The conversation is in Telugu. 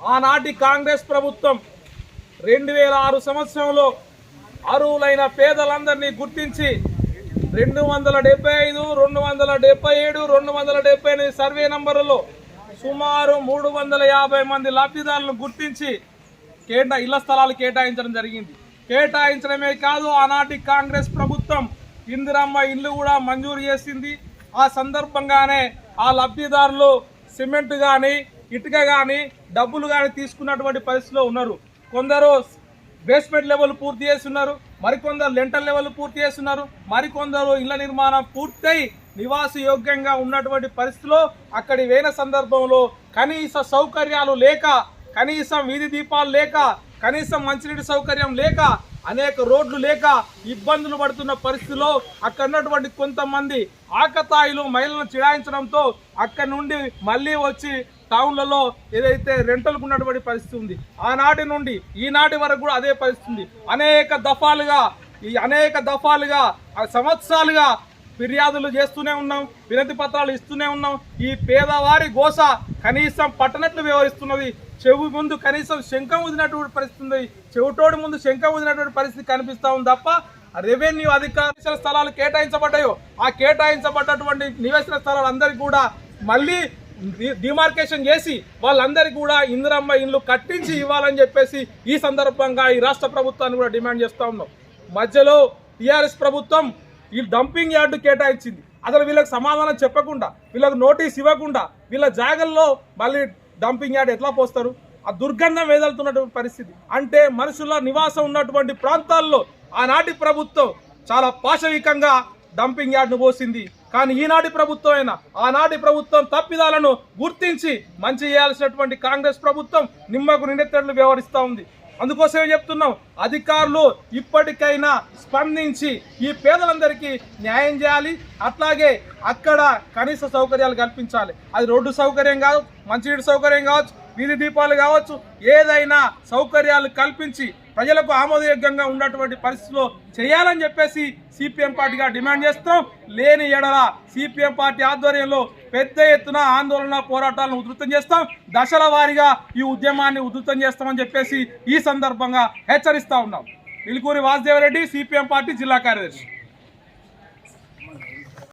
ఆనాటి కాంగ్రెస్ ప్రభుత్వం రెండు వేల ఆరు సంవత్సరంలో అరువులైన పేదలందరినీ గుర్తించి రెండు వందల డెబ్బై ఐదు రెండు వందల డెబ్బై ఏడు రెండు వందల డెబ్బై ఎనిమిది సర్వే నంబర్లలో సుమారు మూడు వందల యాభై మంది లబ్ధిదారులను గుర్తించి కేటా ఇళ్ళ స్థలాలు కేటాయించడం జరిగింది. కేటాయించడమే కాదు ఆనాటి కాంగ్రెస్ ప్రభుత్వం ఇందిరమ్మ ఇల్లు కూడా మంజూరు చేసింది. ఆ సందర్భంగానే ఆ లబ్ధిదారులు సిమెంట్ కానీ ఇటుక కానీ డబ్బులు కానీ తీసుకున్నటువంటి పరిస్థితిలో ఉన్నారు. కొందరు బేస్మెంట్ లెవెల్ పూర్తి చేస్తున్నారు. మరికొందరు లెంటల్ లెవెల్ పూర్తి చేస్తున్నారు. మరికొందరు ఇళ్ళ నిర్మాణం పూర్తయి నివాస యోగ్యంగా ఉన్నటువంటి పరిస్థితిలో అక్కడి వేన సందర్భంలో కనీస సౌకర్యాలు లేక కనీసం వీధి దీపాలు లేక కనీసం మంచినీటి సౌకర్యం లేక అనేక రోడ్లు లేక ఇబ్బందులు పడుతున్న పరిస్థితిలో అక్కడ ఉన్నటువంటి కొంతమంది ఆకతాయిలు మహిళలను చిడాయించడంతో అక్కడి నుండి మళ్ళీ వచ్చి టౌన్లలో ఏదైతే రెంటలకు ఉన్నటువంటి పరిస్థితి ఉంది ఆనాటి నుండి ఈనాటి వరకు కూడా అదే పరిస్థితి ఉంది. అనేక దఫాలుగా ఈ అనేక దఫాలుగా సంవత్సరాలుగా ఫిర్యాదులు చేస్తూనే ఉన్నాం వినతి పత్రాలు ఇస్తూనే ఉన్నాం. ఈ పేదవారి గోస కనీసం పట్టనట్లు వ్యవహరిస్తున్నది. చెవు ముందు కనీసం శంఖం వదిలినటువంటి పరిస్థితి ఉంది. చెవిటోడి ముందు శంఖం వదిలినటువంటి పరిస్థితి కనిపిస్తా ఉంది తప్ప రెవెన్యూ అధికారుల స్థలాలు కేటాయించబడ్డాయో ఆ కేటాయించబడ్డటువంటి నివేశన స్థలాలు అందరికీ కూడా మళ్ళీ డిమార్కేషన్ చేసి వాళ్ళందరికీ కూడా ఇందిరమ్మ ఇల్లు కట్టించి ఇవ్వాలని చెప్పేసి ఈ సందర్భంగా ఈ రాష్ట్ర ప్రభుత్వాన్ని కూడా డిమాండ్ చేస్తా ఉన్నాం. మధ్యలో టీఆర్ఎస్ ప్రభుత్వం ఈ డంపింగ్ యార్డు కేటాయించింది. అసలు వీళ్ళకి సమాధానం చెప్పకుండా వీళ్ళకి నోటీస్ ఇవ్వకుండా వీళ్ళ జాగల్లో మళ్ళీ డంపింగ్ యార్డ్ ఎట్లా పోస్తారు? ఆ దుర్గంధం వేదలుతున్నటువంటి పరిస్థితి. అంటే మనుషుల నివాసం ఉన్నటువంటి ప్రాంతాల్లో ఆనాటి ప్రభుత్వం చాలా పాశవికంగా డంపింగ్ యార్డ్ను పోసింది. కానీ ఈనాటి ప్రభుత్వం అయినా ఆనాటి ప్రభుత్వం తప్పిదాలను గుర్తించి మంచి చేయాల్సినటువంటి కాంగ్రెస్ ప్రభుత్వం నిమ్మకు నిండెత్తట్లు వ్యవహరిస్తూ ఉంది. అందుకోసమే చెప్తున్నాం అధికారులు ఇప్పటికైనా స్పందించి ఈ పేదలందరికీ న్యాయం చేయాలి అట్లాగే అక్కడ కనీస సౌకర్యాలు కల్పించాలి. అది రోడ్డు సౌకర్యం కాదు మంచినీటి సౌకర్యం కావచ్చు వీధి దీపాలు కావచ్చు ఏదైనా సౌకర్యాలు కల్పించి ప్రజలకు ఆమోదయోగ్యంగా ఉన్నటువంటి పరిస్థితిలో చేయాలని చెప్పేసి సిపిఎం పార్టీగా డిమాండ్ చేస్తాం లేని ఎడల సిపిఎం పార్టీ ఆధ్వర్యంలో పెద్ద ఎత్తున ఆందోళన పోరాటాలను ఉధృతం చేస్తాం. దశల వారీగా ఈ ఉద్యమాన్ని ఉధృతం చేస్తామని చెప్పేసి ఈ సందర్భంగా హెచ్చరిస్తా ఉన్నాం. ఇలుకూరి వాసుదేవరెడ్డి సిపిఎం పార్టీ జిల్లా కార్యదర్శి.